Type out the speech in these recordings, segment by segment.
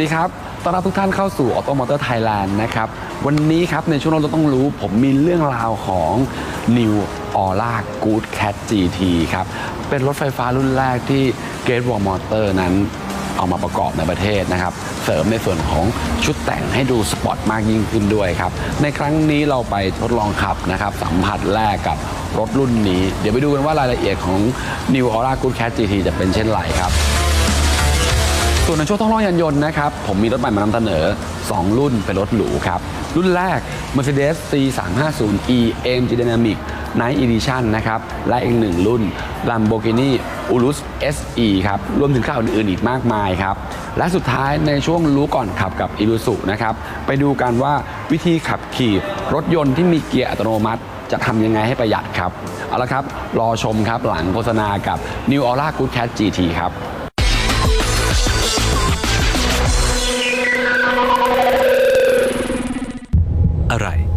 สวัสดีครับ ต้อนรับทุกท่านเข้าสู่ Auto Motor Thailand นะครับ วันนี้ครับในช่วงเราต้องรู้ ผมมีเรื่องราวของ New Aura Good Cat GT ครับ เป็นรถไฟฟ้ารุ่นแรกที่ Great Wall Motor นั้นเอามาประกอบในประเทศนะครับ เสริมในส่วนของชุดแต่งให้ดูสปอร์ตมากยิ่งขึ้นด้วยครับ ในครั้งนี้เราไปทดลองขับนะครับ สัมผัสแรกกับรถรุ่นนี้ เดี๋ยวไปดูกันว่ารายละเอียดของ New Aura Good Cat GT จะเป็นเช่นไรครับ ส่วนในช่วงท่องร้อยานยนต์นะครับ ผมมีรถใหม่มานำเสนอ 2 รุ่นเป็นรถหรูครับ รุ่นแรก Mercedes C350e AMG Dynamic Night Edition นะครับ และอีกหนึ่งรุ่น Lamborghini Urus SE ครับ รวมถึงข่าวอื่นๆอีกมากมายครับ และสุดท้ายในช่วงรู้ก่อนขับกับ Isuzu นะครับ ไปดูกันว่าวิธีขับขี่รถยนต์ที่มีเกียร์อัตโนมัติจะทำยังไงให้ประหยัดครับ เอาละครับ รอชมครับหลังโฆษณากับ New Aura Good Cat GT ครับ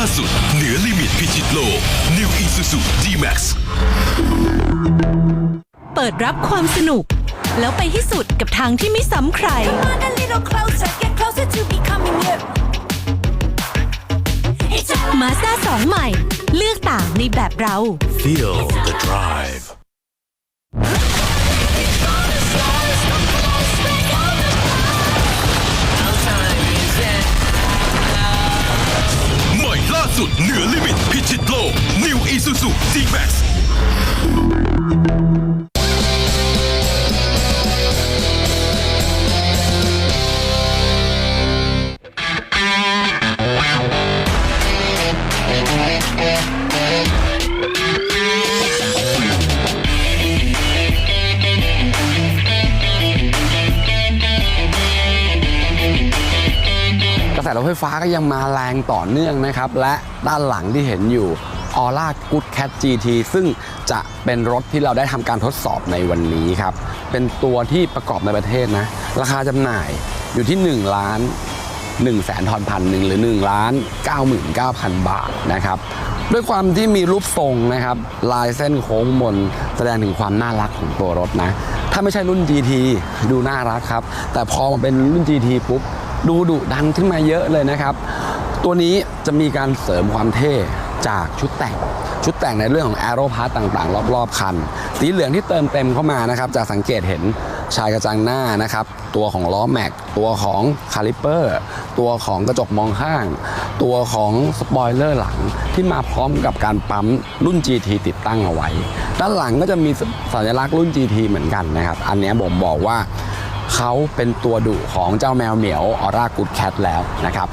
ล่าสุด เหนือลิมิตพิชิตโลก New Isuzu D-Max เปิดรับความสนุก แล้วไปให้สุดกับทางที่ไม่ซ้ำใคร Come on a little closer, get closer to becoming you. It's all มาซ่าสองใหม่ เลือกต่างในแบบเรา Feel the drive สุด เหนือลิมิต พิชิตโลก New Isuzu D-Max ไฟฟ้าก็ยังมาแรงต่อเนื่องนะครับ และด้านหลังที่เห็นอยู่ Aura Good Cat GT ซึ่งจะเป็นรถที่เราได้ทำการทดสอบในวันนี้ครับ เป็นตัวที่ประกอบในประเทศนะ ราคาจำหน่ายอยู่ที่ 1 ล้าน1แสนทอนพันหนึ่งหรือ1ล้าน99,000 บาทนะครับ ด้วยความที่มีรูปทรงนะครับ ลายเส้นโค้งมนแสดงถึงความน่ารักของตัวรถนะ ถ้าไม่ใช่รุ่น GT ดูน่ารักครับ แต่พอมาเป็นรุ่น GT ปุ๊บ ดูดุดันขึ้นมาเยอะเลยนะครับ ตัวนี้จะมีการเสริมความเท่จากชุดแต่ง ชุดแต่งในเรื่องของแอโรพาร์ตต่างๆ รอบ ๆ คัน สีเหลืองที่เติมเต็มเข้ามานะครับ จะสังเกตเห็นชายกระจังหน้านะครับ ตัวของล้อแม็ก ตัวของคาลิเปอร์ ตัวของกระจกมองข้าง ตัวของสปอยเลอร์หลังที่มาพร้อมกับการปั๊มรุ่น GT ติดตั้งเอาไว้ ด้านหลังก็จะมีสัญลักษณ์รุ่น GT เหมือนกันนะครับ อันนี้ผมบอกว่า เขาเป็นตัวดุของเจ้าแมวเหมียวออร่ากูดแคทแล้วนะครับ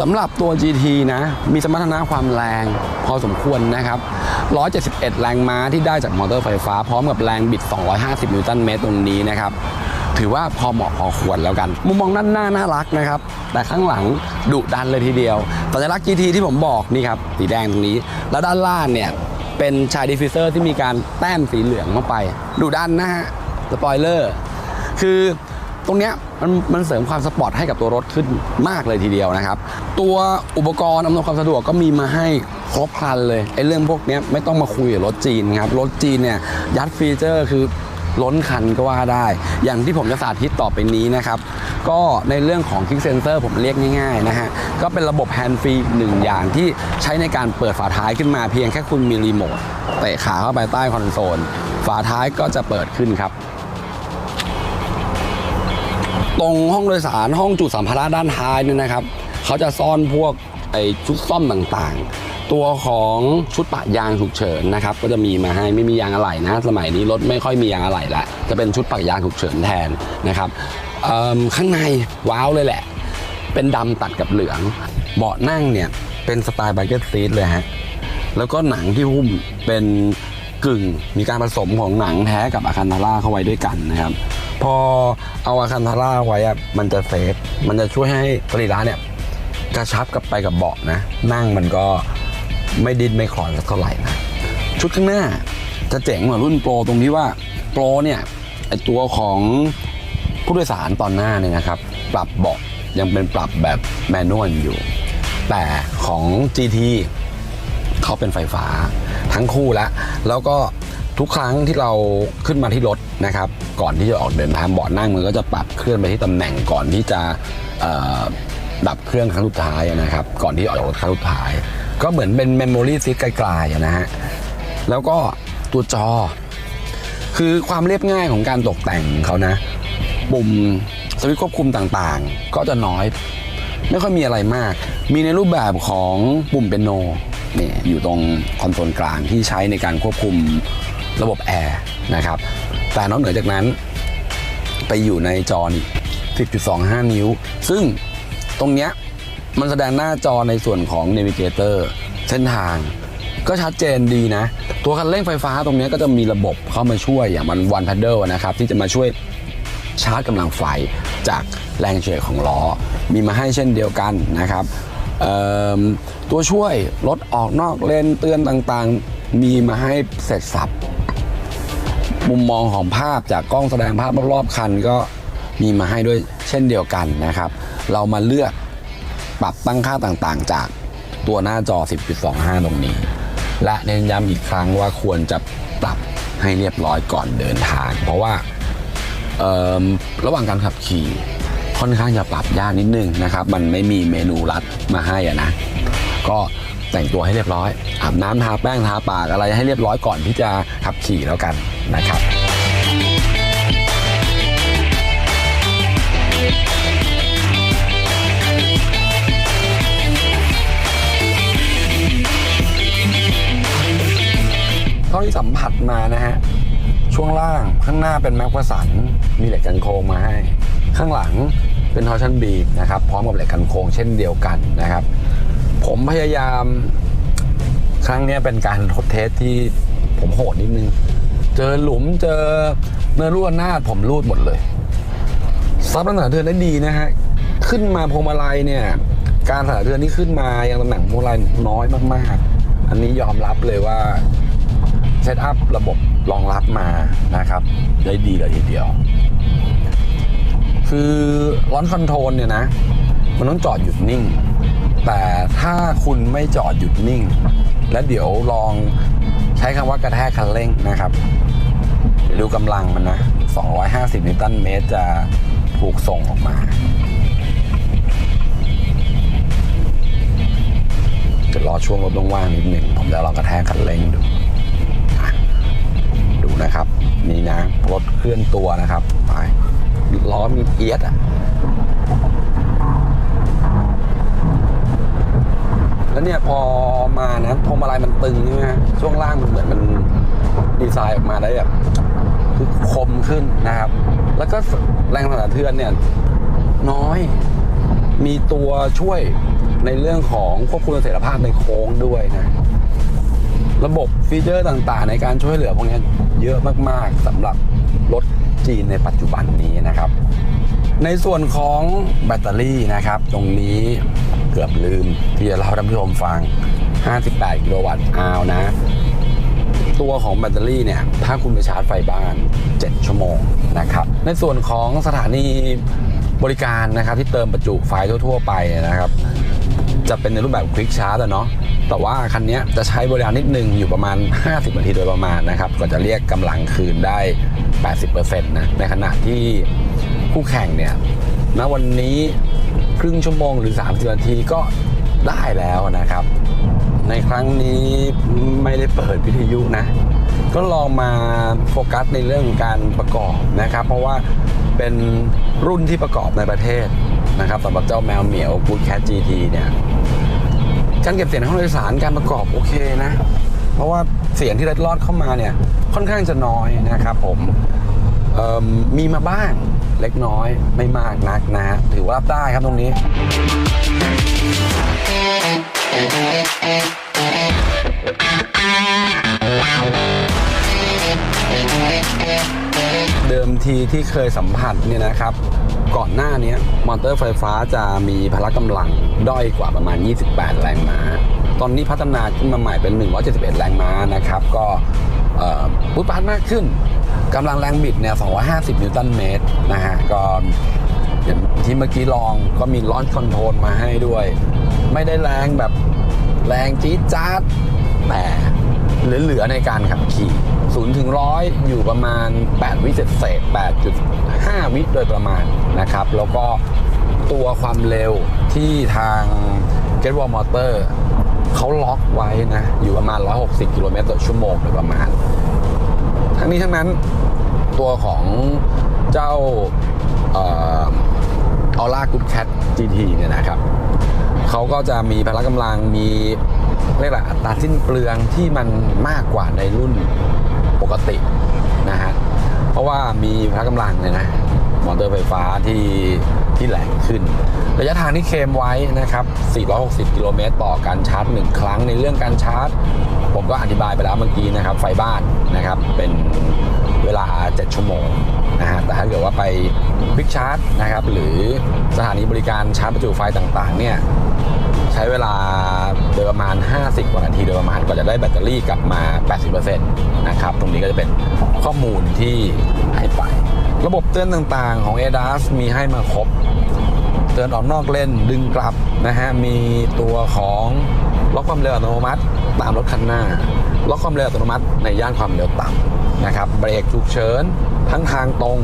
สำหรับตัว GT นะ มีสมรรถนะความแรงพอสมควรนะครับ 171 แรงม้าที่ได้จากมอเตอร์ไฟฟ้า พร้อมกับแรงบิด 250 นิวตันเมตรตรงนี้นะครับ ถือว่าพอเหมาะพอควรแล้วกัน มุมมองด้านหน้าน่ารักนะครับ แต่ข้างหลังดุดันเลยทีเดียวสัญลักษณ์ GT ที่ผมบอกนี่ครับ สีแดงตรงนี้ แล้วด้านล่างเนี่ย เป็นชายดิฟิเซอร์ที่มีการแต้มสีเหลืองเข้าไป ดุดันนะฮะ สปอยเลอร์ คือ ตรงเนี้ยมันมันเสริมความสปอร์ตให้กับตัวรถขึ้นมากเลยทีเดียวนะครับ ตัวอุปกรณ์อำนวยความสะดวกก็มีมาให้ครบครันเลยไอ้เรื่องพวกเนี้ยไม่ต้องมาคุยกับรถจีนครับรถจีนเนี่ยยัดฟีเจอร์คือล้นคันก็ว่าได้ อย่างที่ผมจะสาธิตต่อไปนี้นะครับ ก็ในเรื่องของคลิกเซนเซอร์ผมเรียกง่ายๆนะฮะ ก็เป็นระบบแฮนด์ฟรีหนึ่งอย่างที่ใช้ในการเปิดฝาท้ายขึ้นมาเพียงแค่คุณมีรีโมทเตะขาเข้าไปใต้คอนโซล ฝาท้ายก็จะเปิดขึ้นครับ ตรงห้องโดยสารห้องจุดสัมภาระด้านท้ายเนี่ยนะครับเขาจะซ่อนพวกไอชุดซ่อมต่างๆ ตัวของชุดปะยางฉุกเฉินนะครับก็จะมีมาให้ไม่มียางอะไหล่นะ สมัยนี้รถไม่ค่อยมียางอะไหล่ละจะเป็นชุดปะยางฉุกเฉินแทนนะครับข้างในว้าวเลยแหละ เป็นดำตัดกับเหลือง เบาะนั่งเนี่ยเป็นสไตล์ไบเกอร์ซีทเลยฮะแล้วก็หนังที่หุ้มเป็น กึ่ง มีการผสมของหนังแท้กับอาคันทาร่าเข้าไว้ด้วยกันนะครับ พอเอาอาคันทาร่าไว้อะมันจะเซฟมันจะช่วยให้สรีระเนี่ยกระชับกับไปกับเบาะนะ นั่งมันก็ไม่ดิ้นไม่คลอนสักเท่าไหร่นะ ชุดข้างหน้าจะเจ๋งกว่ารุ่นโปรตรงที่ว่าโปรเนี่ยไอตัวของผู้โดยสารตอนหน้าเนี่ยนะครับ ปรับเบาะยังเป็นปรับแบบแมนนวลอยู่ แต่ของ GT เขาเป็นไฟฟ้า ทั้งคู่แล้วแล้วก็ทุกครั้งที่เราขึ้นมาที่รถนะครับ ก่อนที่จะออกเดินทางเบาะนั่งมันก็จะปรับเคลื่อนไปที่ตำแหน่งก่อนที่จะดับเครื่องครั้งสุดท้ายนะครับ ก่อนที่ออกรถครั้งสุดท้าย ก็เหมือนเป็นเมมโมรี่ซิกไกลๆนะฮะแล้วก็ตัวจอ คือความเรียบง่ายของการตกแต่งเขานะ ปุ่มสวิตช์ควบคุมต่างๆ ก็จะน้อย ไม่ค่อยมีอะไรมาก มีในรูปแบบของปุ่มเปียโน นี่อยู่ตรงคอนโซลกลางที่ใช้ในการควบคุมระบบแอร์นะครับ แต่นอกเหนือจากนั้น ไปอยู่ในจอ 10.25 นิ้ว ซึ่งตรงเนี้ยมันแสดงหน้าจอในส่วนของ Navigator เส้นทาง ก็ชัดเจนดีนะ ตัวคันเร่งไฟฟ้าตรงนี้ก็จะมีระบบเข้ามาช่วยอย่างมันวันพัดเดิลนะครับ ที่จะมาช่วยชาร์จกำลังไฟจากแรงเฉื่อยของล้อ มีมาให้เช่นเดียวกันนะครับ ตัวช่วยรถออกนอกเลนเตือนต่างๆ มีมาให้เสร็จสับมุมมองของภาพจากกล้องแสดงภาพรอบๆคันก็มีมาให้ด้วยเช่นเดียวกันนะครับ เรามาเลือกปรับตั้งค่าต่างๆ จากตัวหน้าจอ 10.25 ตรงนี้ และเน้นย้ำอีกครั้งว่าควรจะปรับให้เรียบร้อยก่อนเดินทาง เพราะว่าระหว่างการขับขี่ ค่อนข้างจะปรับยากนิดนึงนะครับ มันไม่มีเมนูรัดมาให้อะนะ ก็แต่งตัวให้เรียบร้อยอาบน้ำทาแป้งทาปากอะไรให้เรียบร้อยก่อนที่จะขับขี่แล้วกันนะครับเท่าที่สัมผัสมานะฮะ ช่วงล่างข้างหน้าเป็นแม็กวสันมีเหล็กกันโค้งมาให้ ข้างหลังเป็นทอร์ชันบีนะครับพร้อมกับเหล็กกันโค้งเช่นเดียวกันนะครับ ผมพยายามครั้งนี้เป็นการทดเทสที่ผมโหดนิดนึง เจอหลุมเจอเนื้อรั่วหน้าผมรูดหมดเลยซับน้ำหนักเทือนได้ดีนะฮะขึ้นมาพวงมาลัยเนี่ยการสถานเทือนที่ขึ้นมายังตำแหน่งพวงมาลัยน้อยมากๆ อันนี้ยอมรับเลยว่าเซตอัพระบบรองรับมานะครับ ได้ดีเลยทีเดียว คือร้อนคอนโทรลเนี่ยนะ มันต้องจอดหยุดนิ่ง แต่ถ้าคุณไม่จอดหยุดนิ่ง และเดี๋ยวลองใช้คำว่ากระแทกคันเร่งนะครับดูกำลังมันนะ 250 นิวตันเมตรจะถูกส่งออกมาจะรอช่วงรถว่างๆนิดหนึ่งผมจะลองกระแทกคันเร่งดู ดูนะครับ นี่นะรถเคลื่อนตัวนะครับ ล้อมีเอียดอะ แล้วเนี่ยพอมานะพวงมาลัยมันตึงใช่ไหมช่วงล่างมันเหมือนมันดีไซน์ออกมาได้แบบคือคมขึ้นนะครับ แล้วก็แรงสั่นสะเทือนเนี่ย น้อยมีตัวช่วยในเรื่องของควบคุมเสถียรภาพในโค้งด้วยนะ ระบบฟีเจอร์ต่างๆ ในการช่วยเหลือพวกนี้เยอะมากๆสำหรับรถ จีนในปัจจุบันนี้นะครับ ในส่วนของแบตเตอรี่นะครับ ตรงนี้เกือบลืมที่จะเล่าให้ท่านผู้ชมฟัง 58 กิโลวัตต์อาวนะ ตัวของแบตเตอรี่เนี่ย ถ้าคุณไปชาร์จไฟบ้าน 7 ชั่วโมงนะครับ ในส่วนของสถานีบริการนะครับที่เติมประจุไฟทั่ว ๆ ไปนะครับ จะเป็นในรูปแบบควิกชาร์จอะเนาะแต่ว่าคันนี้จะใช้บริการนิดนึงอยู่ประมาณ 50นาทีโดยประมาณนะครับก็จะเรียกกำลังคืนได้ 80%นะในขณะที่คู่แข่งเนี่ยณวันนี้ครึ่งชั่วโมงหรือ 30นาทีก็ได้แล้วนะครับ ในครั้งนี้ไม่ได้เปิดวิทยุนะ ก็ลองมาโฟกัสในเรื่องการประกอบนะครับ เพราะว่าเป็นรุ่นที่ประกอบในประเทศนะครับสำหรับเจ้าแมวเหมียว Good Cat GT เนี่ย การเก็บเสียงในห้องโดยสารการประกอบโอเคนะ เพราะว่าเสียงที่เล็ดลอดเข้ามาเนี่ยค่อนข้างจะน้อยนะครับผมมมีมาบ้างเล็กน้อยไม่มากนักนะถือว่ารับได้ครับตรงนี้ Thank เดิมทีที่เคยสัมผัสเนี่ยนะครับ ก่อนหน้านี้มอเตอร์ไฟฟ้าจะมีพละกำลังด้อยกว่าประมาณ 28 แรงม้า ตอนนี้พัฒนาขึ้นมาใหม่เป็น 171 แรงม้านะครับ ก็เอ่อพุทปานมากขึ้นกำลังแรงบิดเนี่ย 250 นิวตันเมตรนะฮะก็อย่างที่เมื่อกี้ลองก็มีลอนคอนโทรลมาให้ด้วย ไม่ได้แรงแบบแรงจี๊ดจ๊าดแต่ เหลือๆในการขับขี่0ถึง100อยู่ประมาณ 8 วิเศษเศษ8.5 วิโดยประมาณนะครับ แล้วก็ตัวความเร็วที่ทาง g e t w a l l Motor เขาล็อกไว้นะ อยู่ประมาณ 160 กิโลเมตรต่อชั่วโมงโดยประมาณ ทั้งนี้ทั้งนั้นตัวของเจ้าออล่ากูดแคท GT เนี่ยนะครับ เขาก็จะมีพละกำลังมี เรียกอะไรอัตราสิ้นเปลืองที่มันมากกว่าในรุ่นปกตินะฮะเพราะว่ามีพละกำลังเนี่ยนะมอเตอร์ไฟฟ้าที่ที่แรงขึ้น ระยะทางที่เคมไว้นะครับ 460 กิโลเมตรต่อการชาร์จ 1 ครั้งในเรื่องการชาร์จ ผมก็อธิบายไปแล้วเมื่อกี้นะครับ ไฟบ้านนะครับ เป็นเวลา 7 ชั่วโมงนะฮะแต่ถ้าเกิดว่าไปควิกชาร์จนะครับ หรือสถานีบริการชาร์จประจุไฟต่างๆเนี่ย ใช้เวลาโดยประมาณ 50 กว่านาทีโดยประมาณกว่าจะได้แบตเตอรี่กลับมา 80%นะครับ ตรงนี้ก็จะเป็นข้อมูลที่ให้ไป ระบบเตือนต่างๆของ ADAS มีให้มาครบ เตือนออกนอกเลนดึงกลับนะฮะ มีตัวของล็อกความเร็วอัตโนมัติ ตามรถคันหน้า ล็อกความเร็วอัตโนมัติในย่านความเร็วต่ำนะครับ เบรกฉุกเฉินทั้งทางตรง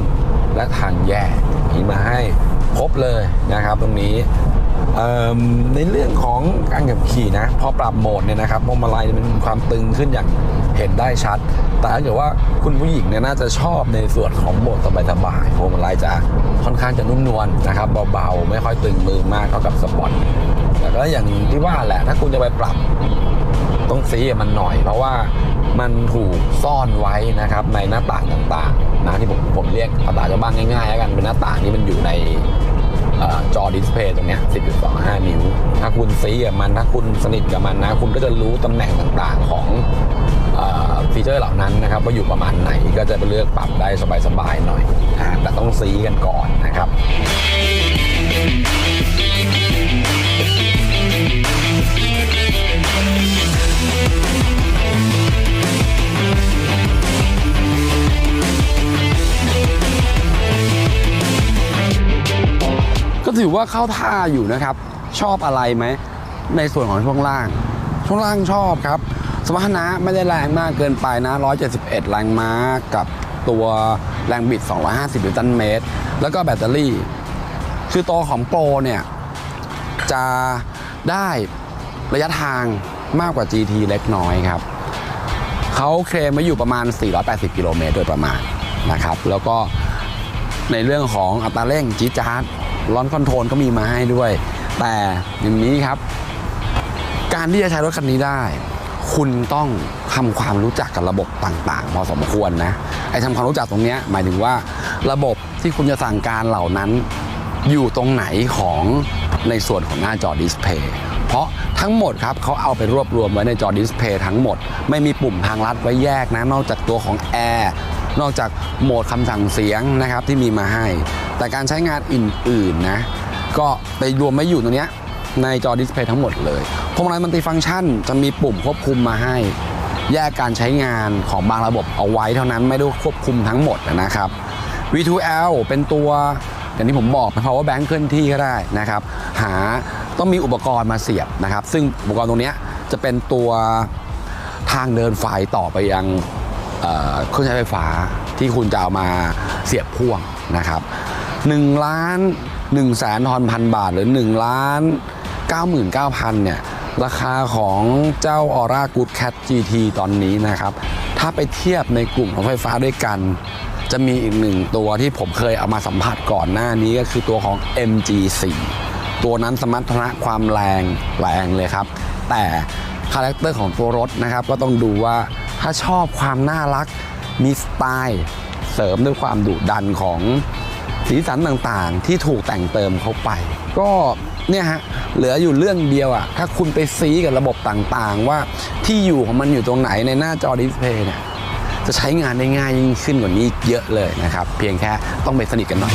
และทางแยกมีมาให้ครบเลยนะครับตรงนี้ ในเรื่องของการขับขี่นะ พอปรับโหมดเนี่ยนะครับพวงมาลัยมันมีความตึงขึ้นอย่างเห็นได้ชัด แต่ถ้าเกิดว่าคุณผู้หญิงเนี่ยน่าจะชอบในส่วนของโหมดสบายๆพวงมาลัยจะค่อนข้างจะนุ่มนวลนะครับเบาๆ ไม่ค่อยตึงมือมากเท่ากับสปอร์ตแต่ก็อย่างที่ว่าแหละถ้าคุณจะไปปรับต้องซีมันหน่อย เพราะว่ามันถูกซ่อนไว้นะครับในหน้าต่างต่างๆนะที่ผมผมเรียกภาษาชาวบ้านง่ายๆแล้วกันเป็นหน้าต่างที่มันอยู่ใน จอดิสเพย์ตรงนี้ 10.25 นิ้ว ถ้าคุณซีกับมันถ้าคุณสนิทกับมันนะ คุณก็จะรู้ตำแหน่งต่างๆของอฟีเจอร์เหล่านั้นนะครับว่าอยู่ประมาณไหนก็จะไปเลือกปรับได้สบายๆหน่อยแต่ต้องซีกันก่อนนะครับ ถือว่าเข้าท่าอยู่นะครับ ชอบอะไรไหม ในส่วนของช่วงล่าง ช่วงล่างชอบครับ สมรรถนะไม่ได้แรงมากเกินไปนะ 171 แรงม้ากับตัวแรงบิด 250 นิวตันเมตร แล้วก็แบตเตอรี่ คือตัวของโปรเนี่ย จะได้ระยะทางมากกว่า GT เล็กน้อยครับ เขาเคลมมาอยู่ประมาณ 480 กิโลเมตรโดยประมาณนะครับ แล้วก็ในเรื่องของอัตราเร่งจี๊ดจ๊าด ร้อนคอนโทรลก็มีมาให้ด้วย แต่อย่างนี้ครับ การที่จะใช้รถคันนี้ได้ คุณต้องทำความรู้จักกับระบบต่าง ๆ พอสมควรนะไอ้ทำความรู้จักตรงนี้หมายถึงว่า ระบบที่คุณจะสั่งการเหล่านั้น อยู่ตรงไหนของในส่วนของหน้าจอดิสเพย์เพราะทั้งหมดครับเขาเอาไปรวบรวมไว้ในจอดิสเพย์ทั้งหมด ไม่มีปุ่มทางลัดไว้แยกนะ นอกจากตัวของแอร์นอกจากโหมดคำสั่งเสียงนะครับที่มีมาให้ แต่การใช้งานอื่นๆนะก็ไปรวมไม่อยู่ตรงนี้ในจอดิสเพย์ทั้งหมดเลยพวงมาลัยมัลติฟังก์ชันจะมีปุ่มควบคุมมาให้ แยกการใช้งานของบางระบบเอาไว้เท่านั้นไม่ได้ควบคุมทั้งหมดนะครับ V2L เป็นตัวอย่างที่ผมบอกเป็น power bank เคลื่อนที่ก็ได้นะครับ หาต้องมีอุปกรณ์มาเสียบนะครับ ซึ่งอุปกรณ์ตรงนี้จะเป็นตัวทางเดินไฟต่อไปยังเครื่องใช้ไฟฟ้าที่คุณจะเอามาเสียบพ่วงนะครับ 1ล้าน1แสนทอนพันบาทหรือ 1 ล้าน 99,000เนี่ยราคาของเจ้า Aura Good Cat GT ตอนนี้นะครับ ถ้าไปเทียบในกลุ่มของไฟฟ้าด้วยกัน จะมีอีกหนึ่งตัวที่ผมเคยเอามาสัมผัสก่อนหน้านี้ก็คือตัวของ MG4 ตัวนั้นสมรรถนะความแรงแรงเลยครับ แต่คาแรคเตอร์ของตัวรถนะครับ ก็ต้องดูว่าถ้าชอบความน่ารักมีสไตล์ เสริมด้วยความดุดันของ สีสันต่างๆ ที่ถูกแต่งเติมเข้าไป ก็เนี่ยฮะเหลืออยู่เรื่องเดียวอะถ้าคุณไปซีกับระบบต่างๆ ว่าที่อยู่ของมันอยู่ตรงไหนในหน้าจอดิสเพย์เนี่ยจะใช้งานได้ง่ายยิ่งขึ้นกว่านี้เยอะเลยนะครับ เพียงแค่ต้องไปสนิทกันหน่อย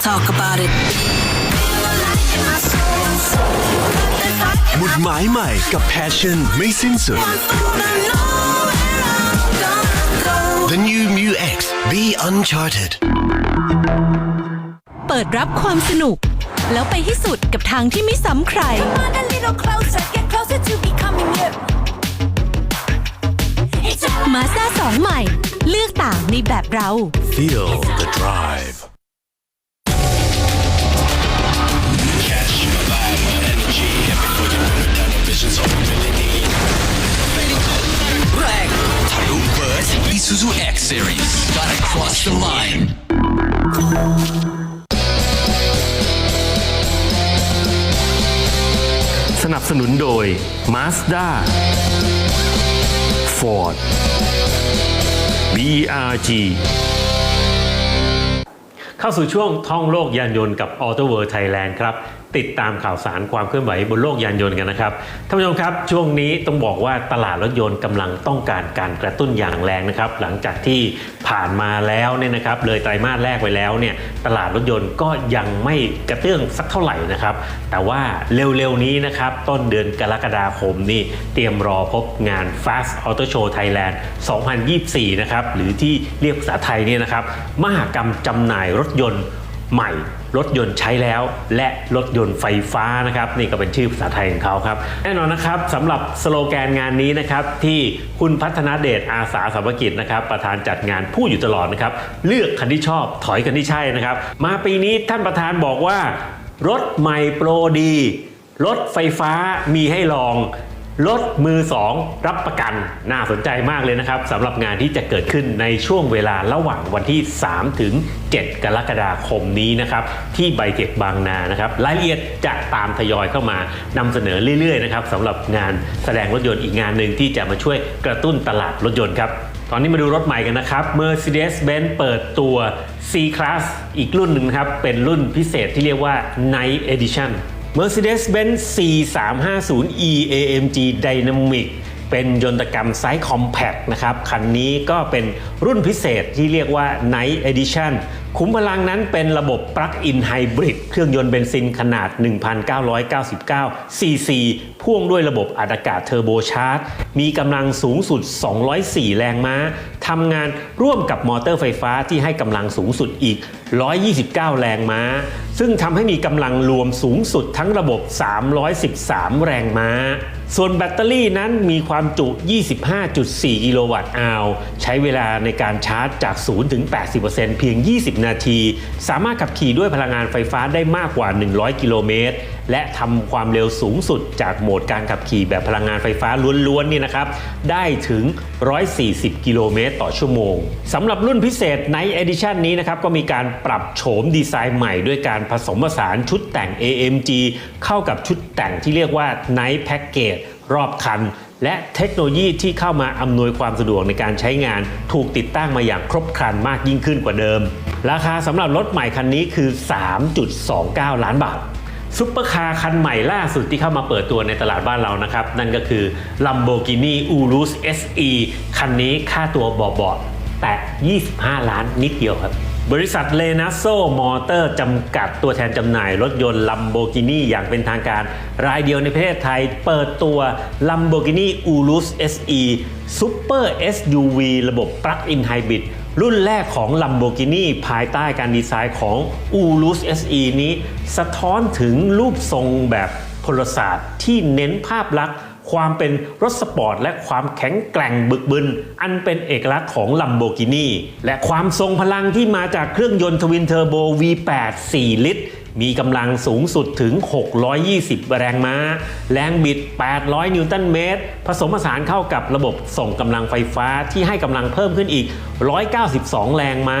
Talk about it. หมุดหมายใหม่กับ Passion ไม่สิ้นสุด The new Mu X Be Uncharted. เปิดรับความสนุก แล้วไปให้สุดกับทางที่ไม่ซ้ำใคร Come on a little closer, get closer to becoming you. It's a มาสด้า2ใหม่ เลือกต่างในแบบเรา Feel the drive Isuzu X Series. Gotta cross the line. สนับสนุนโดย Mazda Ford BRG เข้าสู่ช่วงท่องโลกยานยนต์กับ Auto World Thailand ครับ ติดตามข่าวสารความเคลื่อนไหวบนโลกยานยนต์กันนะครับท่านผู้ชมครับ ช่วงนี้ต้องบอกว่าตลาดรถยนต์กำลังต้องการการกระตุ้นอย่างแรงนะครับ หลังจากที่ผ่านมาแล้วเนี่ยนะครับ เลยไตรมาสแรกไปแล้วเนี่ยตลาดรถยนต์ก็ยังไม่กระเตื้องสักเท่าไหร่นะครับ แต่ว่าเร็วๆนี้นะครับ ต้นเดือนกรกฎาคมนี่เตรียมรอพบงาน Fast Auto Show Thailand 2024 นะครับ หรือที่เรียกภาษาไทยเนี่ยนะครับ มหกรรมจำหน่ายรถยนต์ใหม่ รถยนต์ใช้แล้ว และรถยนต์ไฟฟ้านะครับ นี่ก็เป็นชื่อภาษาไทยของเขาครับ แน่นอนนะครับสำหรับสโลแกนงานนี้นะครับที่คุณพัฒนาเดชอาสาสามัคกิจนะครับ ประธานจัดงานพูดอยู่ตลอดนะครับ เลือกคันที่ชอบถอยคันที่ใช่นะครับ มาปีนี้ท่านประธานบอกว่า รถใหม่โปรดี รถไฟฟ้ามีให้ลอง รถมือ 2 รับประกัน น่าสนใจมากเลยนะครับสำหรับงานที่จะเกิดขึ้นในช่วงเวลาระหว่างวันที่ 3 ถึง 7 กรกฎาคมนี้นะครับ ที่ไบเทคบางนานะครับรายละเอียดจะตามทยอยเข้ามานำเสนอเรื่อยๆนะครับสำหรับงานแสดงรถยนต์อีกงานหนึ่งที่จะมาช่วยกระตุ้นตลาดรถยนต์ครับตอนนี้มาดูรถใหม่กันนะครับ Mercedes-Benz เปิดตัว C-Class อีกรุ่นหนึ่งครับเป็นรุ่นพิเศษที่เรียกว่า Night Edition Mercedes-Benz C350e AMG Dynamic เป็นยนตกรรมไซส์คอมแพคนะครับ คันนี้ก็เป็นรุ่นพิเศษที่เรียกว่า Night Edition คุ้มพลังนั้นเป็นระบบ Plug-in Hybrid เครื่องยนต์เบนซินขนาด 1,999 cc พ่วงด้วยระบบอัดอากาศเทอร์โบชาร์จ มีกำลังสูงสุด 204 แรงม้าทำงานร่วมกับมอเตอร์ไฟฟ้าที่ให้กำลังสูงสุดอีก 129 แรงม้า ซึ่งทำให้มีกำลังรวมสูงสุดทั้งระบบ 313 แรงม้า ส่วนแบตเตอรี่นั้นมีความจุ 25.4 กิโลวัตต์อาวใช้เวลาในการชาร์จจาก 0 ถึง 80%เพียง 20นาที สามารถขับขี่ด้วยพลังงานไฟฟ้าได้มากกว่า 100 กิโลเมตร และทำความเร็วสูงสุดจากโหมดการขับขี่แบบพลังงานไฟฟ้าล้วนๆนี่นะครับ ได้ถึง 140 กิโลเมตรต่อชั่วโมงสำหรับรุ่นพิเศษ Night Edition นี้นะครับ ก็มีการปรับโฉมดีไซน์ใหม่ด้วยการผสมผสานชุดแต่ง AMG เข้ากับชุดแต่งที่เรียกว่า Night Package รอบคัน และเทคโนโลยีที่เข้ามาอำนวยความสะดวกในการใช้งาน ถูกติดตั้งมาอย่างครบครันมากยิ่งขึ้นกว่าเดิม ราคาสำหรับรถใหม่คันนี้คือ 3.29 ล้านบาทซุปเปอร์คาร์คันใหม่ล่าสุดที่เข้ามาเปิดตัวในตลาดบ้านเรานะครับ นั่นก็คือ Lamborghini Urus SE คันนี้ค่าตัวเบาๆแต่ 25 ล้านนิดเดียวครับ บริษัทเลนัสโซมอเตอร์จำกัดตัวแทนจำหน่ายรถยนต์ Lamborghini อย่างเป็นทางการ รายเดียวในประเทศไทย เปิดตัว Lamborghini Urus SE Super SUV ระบบ Plug-in Hybrid รุ่นแรกของ Lamborghini ภายใต้การดีไซน์ของ Urus SE นี้ สะท้อนถึงรูปทรงแบบพลศาสตร์ที่เน้นภาพลักษณ์ ความเป็นรถสปอร์ตและความแข็งแกร่งบึกบึน อันเป็นเอกลักษณ์ของ Lamborghini และความทรงพลังที่มาจากเครื่องยนต์ทวินเทอร์โบ V8 4 ลิตร มีกำลังสูงสุดถึง 620 แรงม้า แรงบิด 800 นิวตันเมตร ผสมผสานเข้ากับระบบส่งกำลังไฟฟ้าที่ให้กำลังเพิ่มขึ้นอีก 192 แรงม้า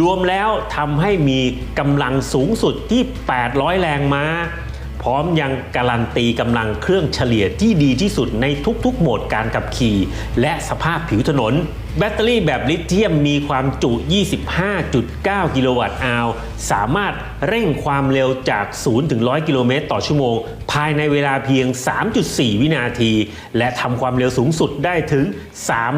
รวมแล้วทำให้มีกำลังสูงสุดที่ 800 แรงม้า พร้อมยังการันตีกำลังเครื่องเฉลี่ยที่ดีที่สุดในทุกๆ โหมดการขับขี่ และสภาพผิวถนน แบตเตอรี่แบบลิเธียมมีความจุ 25.9 กิโลวัตต์อาวสามารถเร่งความเร็วจาก 0 ถึง 100 กิโลเมตรต่อชั่วโมง ภายในเวลาเพียง 3.4 วินาที และทำความเร็วสูงสุดได้ถึง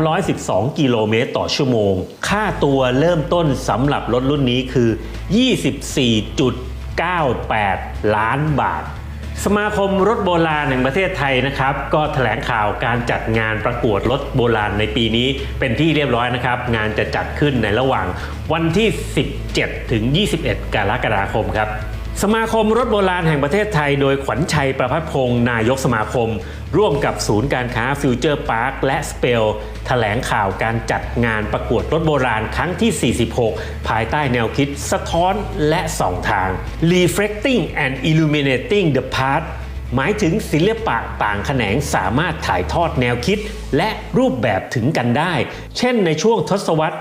312 กิโลเมตรต่อชั่วโมง ค่าตัวเริ่มต้นสำหรับรถรุ่นนี้คือ 24. 98 ล้านบาท สมาคมรถโบราณแห่งประเทศไทยนะครับ ก็แถลงข่าวการจัดงานประกวดรถโบราณในปีนี้เป็นที่เรียบร้อยนะครับ งานจะจัดขึ้นในระหว่างวันที่ 17 ถึง 21 กรกฎาคมครับสมาคมรถโบราณแห่งประเทศไทย โดยขวัญชัยประพัฒพงศ์นายกสมาคม ร่วมกับศูนย์การค้าฟิวเจอร์พาร์คและสเปลแถลงข่าวการจัดงานประกวดรถโบราณครั้งที่ 46 ภายใต้แนวคิดสะท้อนและสองทาง reflecting and illuminating the past หมายถึงศิลปะต่างแขนงสามารถถ่ายทอดแนวคิด และรูปแบบถึงกันได้ เช่นในช่วงทศวรรษ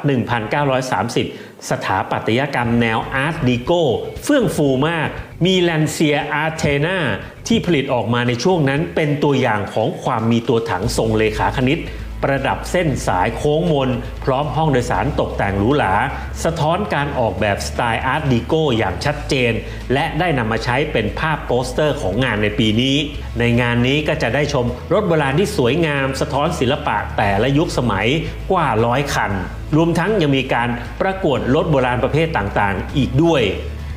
1930 สถาปัตยกรรมแนวอาร์ตดีโก้เฟื่องฟูมาก มีแลนเซียอาร์เทนา ที่ผลิตออกมาในช่วงนั้นเป็นตัวอย่างของความมีตัวถังทรงเลขาคณิต ประดับเส้นสายโค้งมน พร้อมห้องโดยสารตกแต่งหรูหรา สะท้อนการออกแบบสไตล์อาร์ตดีโก้อย่างชัดเจน และได้นำมาใช้เป็นภาพโปสเตอร์ของงานในปีนี้ ในงานนี้ก็จะได้ชมรถโบราณที่สวยงาม สะท้อนศิลปะแต่ละยุคสมัยกว่าร้อยคัน รวมทั้งยังมีการประกวดรถโบราณประเภทต่างๆ อีกด้วย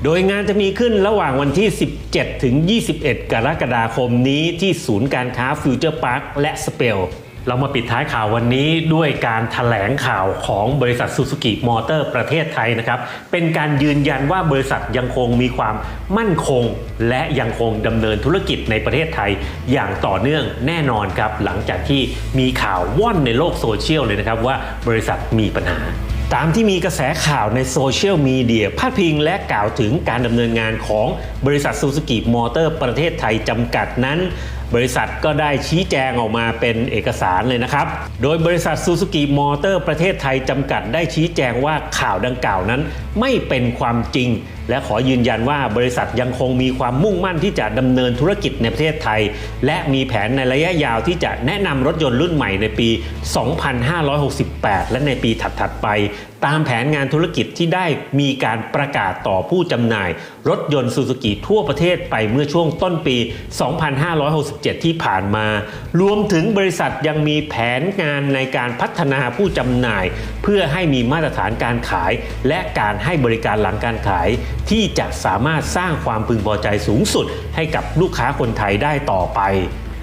โดยงานจะมีขึ้นระหว่างวันที่ 17 ถึง 21 กรกฎาคมนี้ที่ศูนย์การค้าฟิวเจอร์พาร์คและสเปลเรามาปิดท้ายข่าววันนี้ด้วยการถแถลงข่าวของบริษัทซูซูกิมอเตอร์ประเทศไทยนะครับ เป็นการยืนยันว่าบริษัทยังคงมีความมั่นคง และยังคงดำเนินธุรกิจในประเทศไทยอย่างต่อเนื่องแน่นอนครับ หลังจากที่มีข่าวว่อนในโลกโซเชียลเลยนะครับว่าบริษัทมีปัญหา ตามที่มีกระแสข่าวในโซเชียลมีเดียพาดพิงและกล่าวถึงการดำเนินงานของบริษัทซูซูกิมอเตอร์ประเทศไทยจำกัดนั้น บริษัทก็ได้ชี้แจงออกมาเป็นเอกสารเลยนะครับ โดยบริษัทซูซูกิมอเตอร์ประเทศไทยจำกัดได้ชี้แจงว่าข่าวดังกล่าวนั้น ไม่เป็นความจริง และขอยืนยันว่าบริษัทยังคงมีความมุ่งมั่นที่จะดำเนินธุรกิจในประเทศไทย และมีแผนในระยะยาวที่จะแนะนำรถยนต์รุ่นใหม่ในปี 2568 และในปีถัดๆไป ตามแผนงานธุรกิจที่ได้มีการประกาศต่อผู้จำหน่าย รถยนต์ซูซูกิทั่วประเทศไปเมื่อช่วงต้นปี 2567 ที่ผ่านมา รวมถึงบริษัทยังมีแผนงานในการพัฒนาผู้จำหน่าย เพื่อให้มีมาตรฐานการขาย และการให้บริการหลังการขาย ที่จะสามารถสร้างความพึงพอใจสูงสุด ให้กับลูกค้าคนไทยได้ต่อไป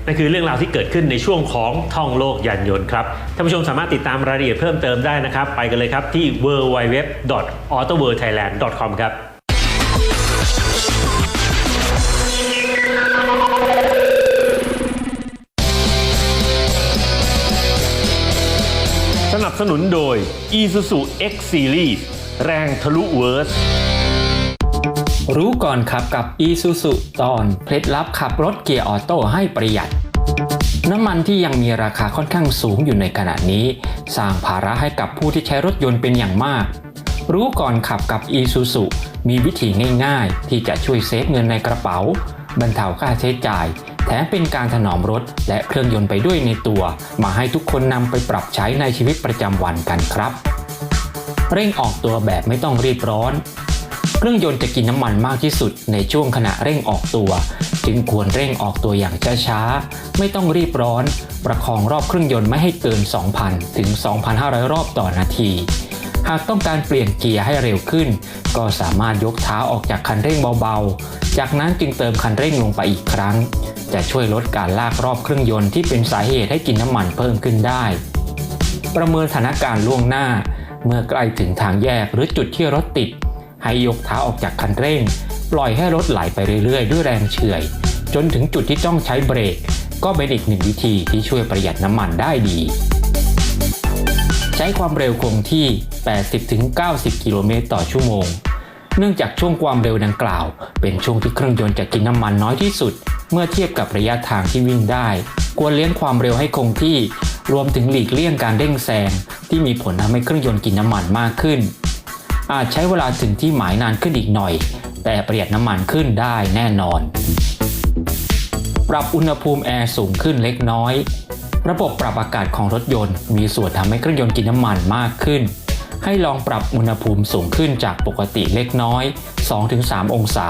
นั่นคือเรื่องราวที่เกิดขึ้นในช่วงของท่องโลกยานยนต์ครับท่านผู้ชมสามารถติดตามรายละเอียดเพิ่มเติมได้นะครับ ไปกันเลยครับที่ www.autoworldthailand.com ครับสนับสนุนโดย Isuzu X Series แรงทะลุเวิร์ส รู้ก่อนขับกับ Isuzu ตอนเคล็ดลับขับรถเกียร์ออโต้ให้ประหยัด น้ำมันที่ยังมีราคาค่อนข้างสูงอยู่ในขณะนี้ สร้างภาระให้กับผู้ที่ใช้รถยนต์เป็นอย่างมาก รู้ก่อนขับกับ Isuzu มีวิธีง่ายๆ ที่จะช่วยเซฟเงินในกระเป๋า บรรเทาค่าใช้จ่าย แถมเป็นการถนอมรถและเครื่องยนต์ไปด้วยในตัว มาให้ทุกคนนำไปปรับใช้ในชีวิตประจำวันกันครับ เร่งออกตัวแบบไม่ต้องรีบร้อน เครื่องยนต์จะกินน้ำมันมากที่สุดในช่วงขณะเร่งออกตัว จึงควรเร่งออกตัวอย่างช้าๆ ไม่ต้องรีบร้อน ประคองรอบเครื่องยนต์ไม่ให้เกิน 2,000 ถึง 2,500 รอบต่อนาที หากต้องการเปลี่ยนเกียร์ให้เร็วขึ้น ก็สามารถยกเท้าออกจากคันเร่งเบาๆ จากนั้นจึงเติมคันเร่งลงไปอีกครั้ง จะช่วยลดการลากรอบเครื่องยนต์ที่เป็นสาเหตุให้กินน้ำมันเพิ่มขึ้นได้ ประเมินสถานการณ์ล่วงหน้า เมื่อใกล้ถึงทางแยกหรือจุดที่รถติด ให้ยกเท้าออกจากคันเร่ง ปล่อยให้รถไหลไปเรื่อยๆ ด้วยแรงเฉื่อย จนถึงจุดที่ต้องใช้เบรก ก็เป็นอีกหนึ่งวิธีที่ช่วยประหยัดน้ำมันได้ดี ใช้ความเร็วคงที่ 80-90 กิโลเมตรต่อชั่วโมง เนื่องจากช่วงความเร็วดังกล่าว เป็นช่วงที่เครื่องยนต์จะกินน้ำมันน้อยที่สุด เมื่อเทียบกับระยะทางที่วิ่งได้ ควรเลี้ยงความเร็วให้คงที่ รวมถึงหลีกเลี่ยงการเร่งแซงที่มีผลทำให้เครื่องยนต์กินน้ำมันมากขึ้น อาจใช้เวลาถึงที่หมายนานขึ้นอีกหน่อย แต่ประหยัดน้ำมันขึ้นได้แน่นอน ปรับอุณหภูมิแอร์สูงขึ้นเล็กน้อย ระบบปรับอากาศของรถยนต์ มีส่วนทำให้เครื่องยนต์กินน้ำมันมากขึ้น ให้ลองปรับอุณหภูมิสูงขึ้นจากปกติเล็กน้อย 2-3 องศา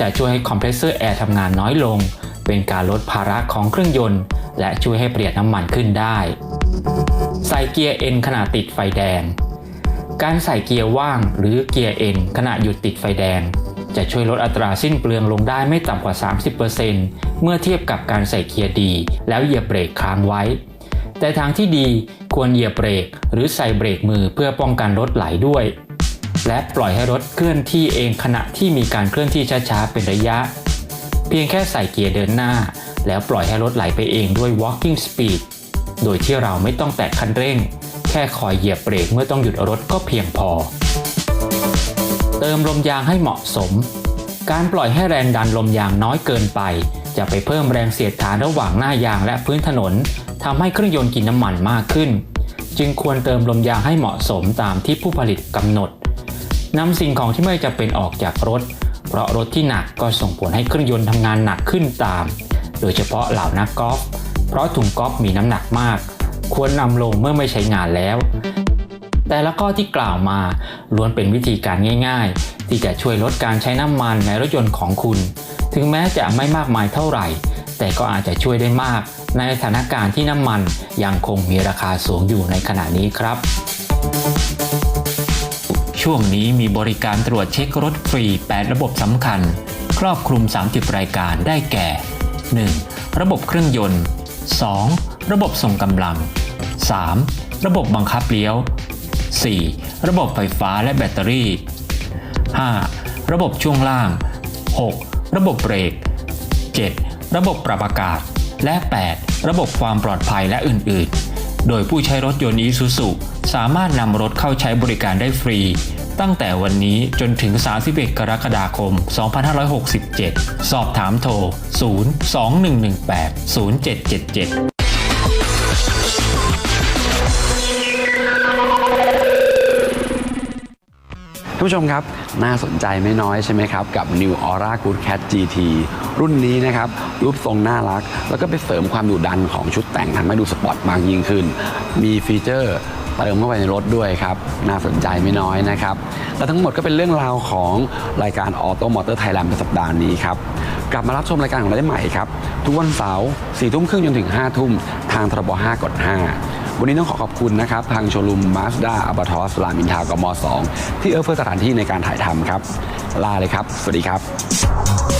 จะช่วยให้คอมเพรสเซอร์แอร์ทำงานน้อยลง เป็นการลดภาระของเครื่องยนต์ และช่วยให้ประหยัดน้ำมันขึ้นได้ ใส่เกียร์ N ขณะติดไฟแดง การใส่เกียร์ว่างหรือเกียร์ N ขณะหยุดติดไฟแดง จะช่วยลดอัตราสิ้นเปลืองลงได้ไม่ต่ำกว่า 30%เมื่อเทียบกับการใส่เกียร์ดีแล้วเหยียบเบรกค้างไว้ แต่ทางที่ดีควรเหยียบเบรกหรือใส่เบรกมือเพื่อป้องกันรถไหลด้วย และปล่อยให้รถเคลื่อนที่เองขณะที่มีการเคลื่อนที่ช้าๆเป็นระยะ เพียงแค่ใส่เกียร์เดินหน้า แล้วปล่อยให้รถไหลไปเองด้วย walking speed โดยที่เราไม่ต้องแตะคันเร่ง ค่คอยเหยียบเบรกเมื่อต้องหยุดรถก็เพียงพอ เติมลมยางให้เหมาะสม การปล่อยให้แรงดันลมยางน้อยเกินไป จะไปเพิ่มแรงเสียดทานระหว่างหน้ายางและพื้นถนนทำให้เครื่องยนต์กินน้ำมันมากขึ้น จึงควรเติมลมยางให้เหมาะสมตามที่ผู้ผลิตกำหนดนำสิ่งของที่ไม่จำเป็นออกจากรถ เพราะรถที่หนักก็ส่งผลให้เครื่องยนต์ทำงานหนักขึ้นตาม โดยเฉพาะเหล่านักกอล์ฟเพราะถุงกอล์ฟมีน้ำหนักมาก ควรนำลงเมื่อไม่ใช้งานแล้ว แต่ละข้อที่กล่าวมาล้วนเป็นวิธีการง่าย ๆ ที่จะช่วยลดการใช้น้ำมันในรถยนต์ของคุณ ถึงแม้จะไม่มากมายเท่าไหร่ แต่ก็อาจจะช่วยได้มาก ในสถานการณ์ที่น้ำมันยังคงมีราคาสูงอยู่ในขณะนี้ครับช่วงนี้มีบริการตรวจเช็ครถฟรี 8 ระบบสำคัญ ครอบคลุม 30 รายการได้แก่ 1. ระบบเครื่องยนต์ 2. ระบบส่งกำลัง 3. ระบบบังคับเลี้ยว 4. ระบบไฟฟ้าและแบตเตอรี่ 5. ระบบช่วงล่าง 6. ระบบเบรก 7. ระบบปรับอากาศ และ 8. ระบบความปลอดภัยและอื่น ๆ โดยผู้ใช้รถยนต์อีซูซุสามารถนำรถเข้าใช้บริการได้ฟรี ตั้งแต่วันนี้จนถึง 31 กรกฎาคม 2567 สอบถามโทร 02118 0777 ผู้ชมครับ น่าสนใจไม่น้อยใช่ไหมครับ กับ New Aura Good Cat GT รุ่นนี้นะครับ รูปทรงน่ารัก แล้วก็ไปเสริมความดุดันของชุดแต่งทำให้ดูสปอร์ตมากยิ่งขึ้น มีฟีเจอร์เติมเข้าไปในรถด้วยครับ น่าสนใจไม่น้อยนะครับ และทั้งหมดก็เป็นเรื่องราวของรายการ Auto Motor Thailand ประสัปดาห์นี้ครับ กลับมารับชมรายการของเราได้ใหม่ครับ ทุกวันเสาร์4ทุ่มครึ่งจนถึง5ทุ่มทางทรบ5กด5 วันนี้ต้องขอขอบคุณนะครับ ทางโชลุมมาสด้าอับทอสรามอินทากม 2 ที่เอื้อเฟื้อสถานที่ในการถ่ายทำครับ ลาเลยครับ สวัสดีครับ